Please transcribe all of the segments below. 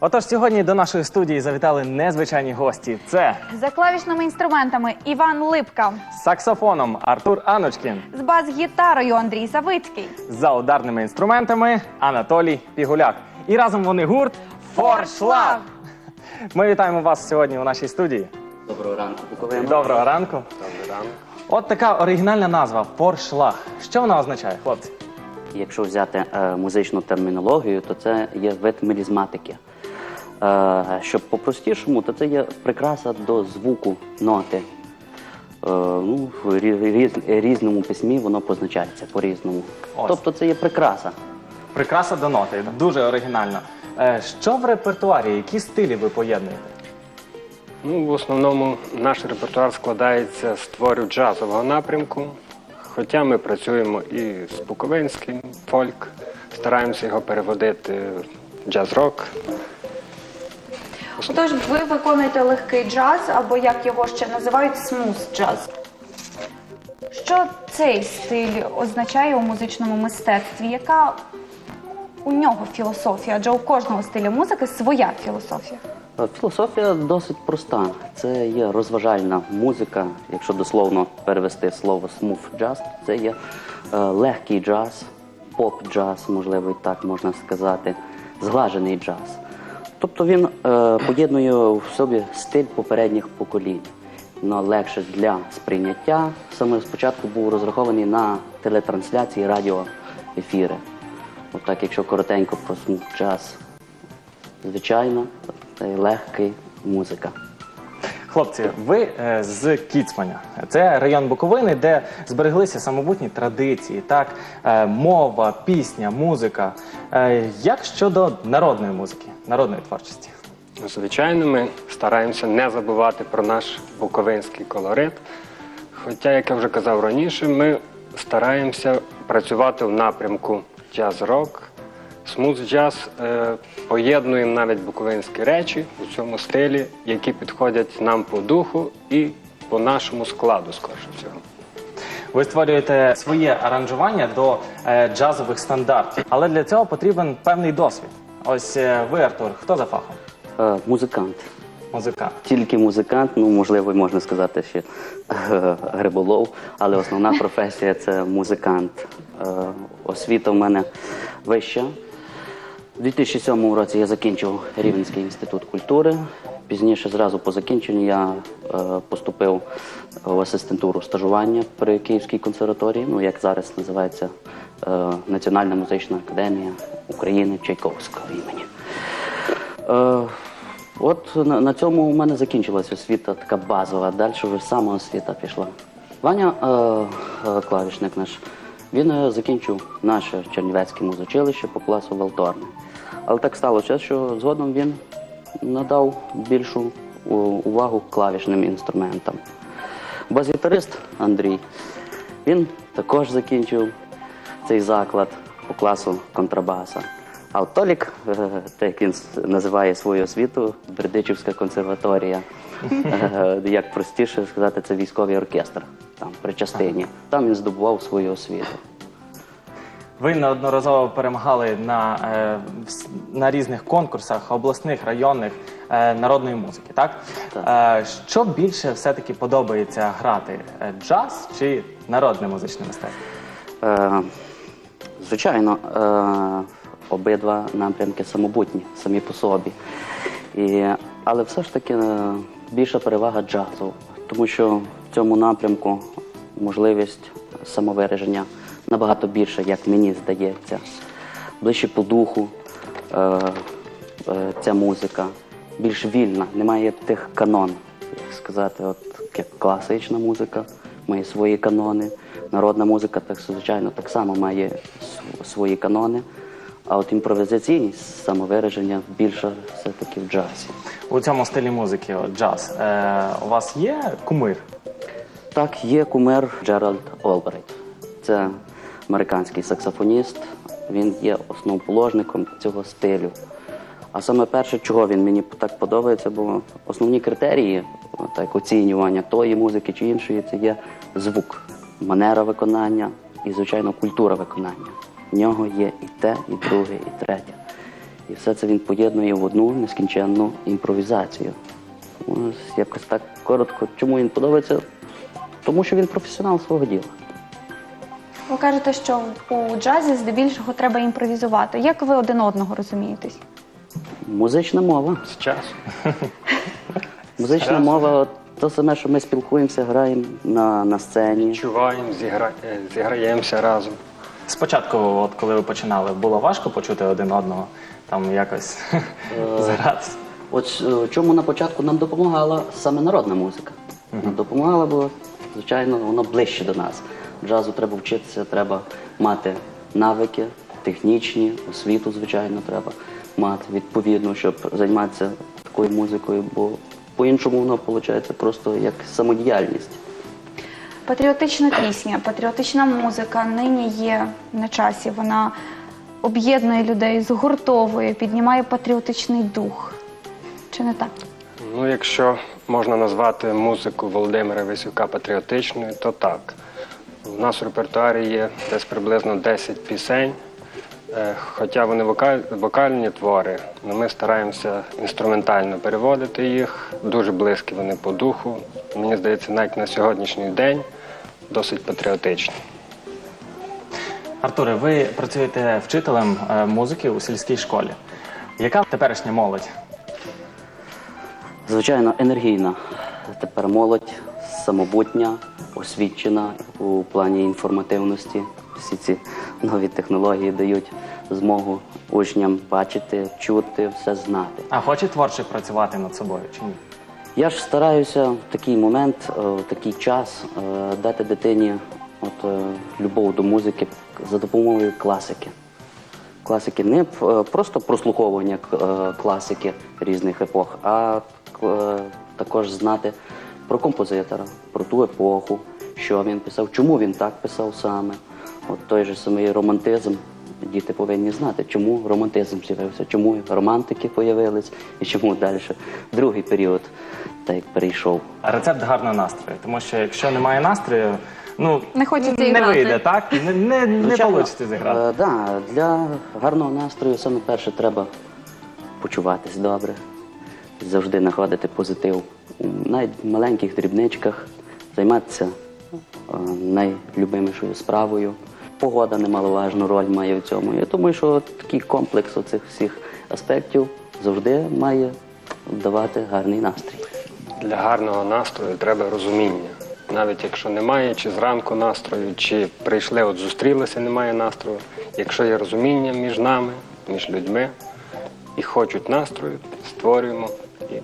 Отож, сьогодні до нашої студії завітали незвичайні гості. Це За клавішними інструментами Іван Липка, з саксофоном Артур Аночкін, з бас-гітарою Андрій Савицький. за ударними інструментами Анатолій Пігуляк. І разом вони гурт Форшлаг. Ми вітаємо вас сьогодні у нашій студії. Доброго ранку, Буковина. Доброго ранку. От така оригінальна назва Форшлаг. Що вона означає, хлопці? Якщо взяти е, музичну термінологію, то це є вид мелізматики. Е, щоб по-простішому, то це є прикраса до звуку ноти. Е, ну, в різ- різному письмі воно позначається по-різному. Ось. Тобто це є прикраса. Прикраса до ноти. Дуже оригінально. Е, Що в репертуарі? Які стилі ви поєднуєте? Ну, в основному наш репертуар складається з творів джазового напрямку. Хоча ми працюємо і з буковинським фольк, стараємося його переводити в джаз-рок. Отож, ви виконуєте легкий джаз, або як його ще називають смуз джаз. Що цей стиль означає у музичному мистецтві? Яка у нього філософія? Адже у кожного стилю музики своя філософія. Е, Філософія досить проста. Це є розважальна музика. Якщо дословно перевести слово smooth jazz, це є е, легкий джаз, поп-джаз, можливо, і так можна сказати, зглажений джаз. Тобто він поєднує в собі стиль попередніх поколінь. Воно легше для сприйняття. Саме спочатку був розрахований на телетрансляції радіоефіри. Отак, якщо коротенько про смуth джаз, Звичайно, легкий музика. Хлопці, ви е, з Кіцманя. Це район Буковини, де збереглися самобутні традиції, так, е, мова, пісня, музика. Е, як щодо народної музики, народної творчості? Звичайно, ми стараємося не забувати про наш буковинський колорит. Хоча, як я вже казав раніше, ми стараємося працювати в напрямку джаз-рок, смуз-джаз, е, поєднуємо навіть буковинські речі у цьому стилі, які підходять нам по духу і по нашому складу, скоріше всього. Ви створюєте своє аранжування до е, джазових стандартів, але для цього потрібен певний досвід. Ось е, ви, Артур, хто за фахом? Е, музикант. Музикант. Тільки музикант, ну можливо, можна сказати ще е, гриболов, але основна професія це музикант. Е, освіта в мене вища. У 2007 році я закінчив Рівненський інститут культури. Пізніше, зразу по закінченню, я е, поступив в асистентуру стажування при Київській консерваторії, ну як зараз називається е, Національна музична академія України Чайковського імені. Е, от на, на цьому у мене закінчилась освіта така базова. Далі вже самоосвіта пішла. Ваня, е, е, клавішник наш, він е, закінчив наше Чернівецьке музичилище по класу валторни. Але так сталося, що згодом він надав більшу увагу клавішним інструментам. Бас-гітарист Андрій, він також закінчив цей заклад по класу контрабаса. А от Толік, е, так як він називає свою освіту, Бердичівська консерваторія. Е, Як простіше сказати, це військовий оркестр там при частині. Там він здобував свою освіту. Ви неодноразово перемагали на, е, на різних конкурсах обласних, районних народної музики, так? Е, що більше все-таки подобається грати? Джаз чи народне музичне мистецтво? Е, звичайно, обидва напрямки самобутні, самі по собі. І, але все ж таки е, більша перевага джазу, тому що в цьому напрямку можливість самовираження набагато більша, як мені здається. Ближче по духу е, е, ця музика, більш вільна, немає тих канон, як сказати, от як класична музика має свої канони. Народна музика, так звичайно, так само має свої канони. А от імпровізаційність, самовираження більше все-таки в джазі. У цьому стилі музики, от, джаз, е, у вас є кумир? Так, є кумир Джеральд Олбрайт. Це американський саксофоніст. Він є основоположником цього стилю. А саме перше, чого він мені так подобається, бо основні критерії так, оцінювання тої музики чи іншої це є звук, манера виконання і, звичайно, культура виконання. В нього є і те, і друге, і третє. І все це він поєднує в одну нескінченну імпровізацію. Ось якось так коротко. Чому він подобається? Тому що він професіонал свого діла. Ви кажете, що у джазі здебільшого треба імпровізувати. Як ви один одного розумієтесь? Музична мова. З часу. Музична мова то саме, що ми спілкуємося, граємо на, на сцені. Чуваємо, зігра... е, зіграємося разом. Спочатку, от коли ви починали, було важко почути один одного, там якось згратися. От е, чому на початку нам допомагала саме народна музика. Нам допомагала, бо, звичайно, воно ближче до нас. Джазу треба вчитися, треба мати навики, технічні, освіту, звичайно, треба мати відповідно, щоб займатися такою музикою, бо по-іншому воно виходить просто як самодіяльність. Патріотична пісня, патріотична музика нині є на часі. Вона об'єднує людей, згуртовує, піднімає патріотичний дух. Чи не так? Ну, якщо можна назвати музику Володимира Висюка патріотичною, то так. У нас в репертуарі є десь приблизно 10 пісень, Е, хоча вони вокаль- вокальні твори, але ми стараємося інструментально переводити їх. Дуже близькі вони по духу. Мені здається, навіть на сьогоднішній день досить патріотичні. Артуре, ви працюєте вчителем е, музики у сільській школі. Яка теперішня молодь? Звичайно, енергійна. Тепер молодь самобутня, освічена у плані інформативності. Всі ці нові технології дають змогу учням бачити, чути, все знати. А хоче творче працювати над собою чи ні? Я ж стараюся в такий момент, е, в такий час е, дати дитині от, е, любов до музики за допомогою класики. Класики не просто прослуховування класики різних епох, а також знати про композитора, про ту епоху, що він писав, чому він так писав саме. От той же самий романтизм. Діти повинні знати, чому романтизм з'явився, чому романтики появились і чому далі другий період так як перейшов. Рецепт гарного настрою. Тому що якщо немає настрою, ну Не хочеться не грати. вийде, так? Не, не, не Звичайно, вийде зіграти. Е, да, для гарного настрою саме перше треба почуватись добре, завжди знаходити позитив у навіть в маленьких дрібничках, займатися е, найлюбимішою справою. Погода немаловажну роль має в цьому. Я думаю, що такий комплекс оцих всіх аспектів завжди має давати гарний настрій. Для гарного настрою треба розуміння. Навіть якщо немає чи зранку настрою, чи прийшли, от зустрілися, немає настрою. Якщо є розуміння між нами, між людьми і хочуть настрою, створюємо і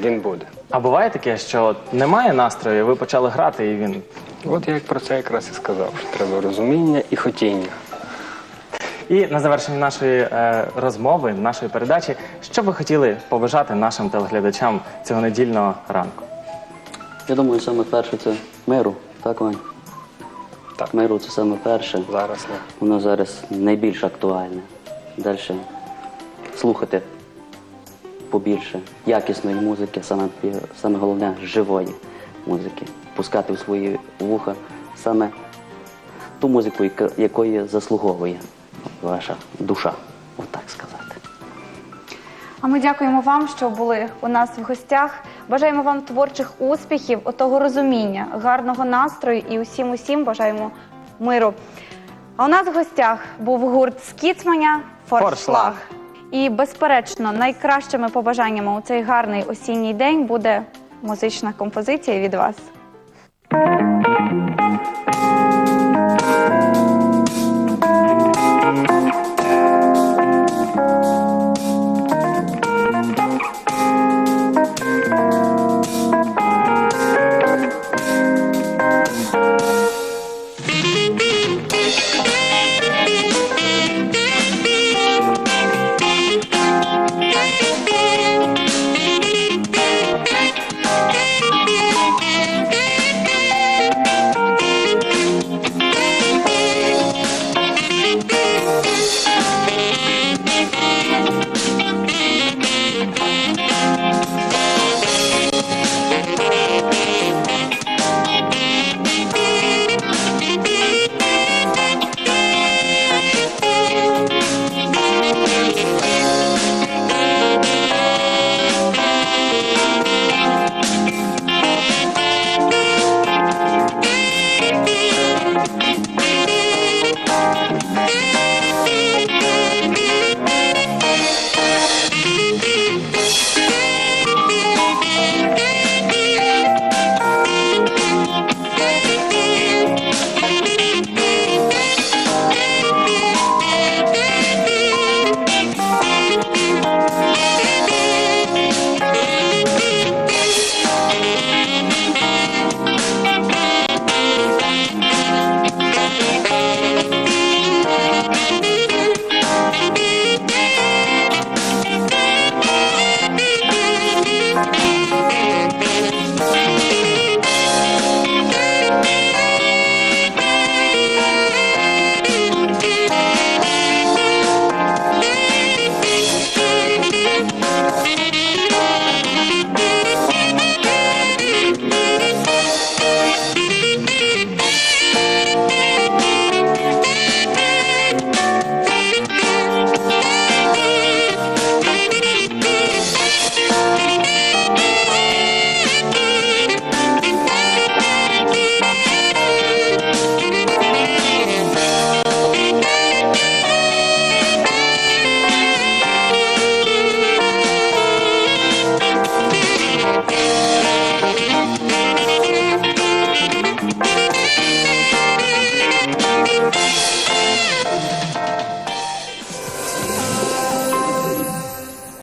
він буде. А буває таке, що немає настрою, ви почали грати, і він. От я про це якраз і сказав, що треба розуміння і хотіння. І на завершення нашої е, розмови, нашої передачі, що ви хотіли побажати нашим телеглядачам цього недільного ранку? Я думаю, саме перше це миру, так, Вань? Так, Миру це саме перше. зараз не. Воно зараз найбільш актуальне. Далі слухати побільше якісної музики, саме, саме головне живої музики. Пускати в свої вуха саме ту музику, якої заслуговує ваша душа, отак сказати. А ми дякуємо вам, що були у нас в гостях. Бажаємо вам творчих успіхів, отого розуміння, гарного настрою і усім усім бажаємо миру. А у нас в гостях був гурт Скіцманя «Форшлаг». І, безперечно, найкращими побажаннями у цей гарний осінній день буде музична композиція від вас.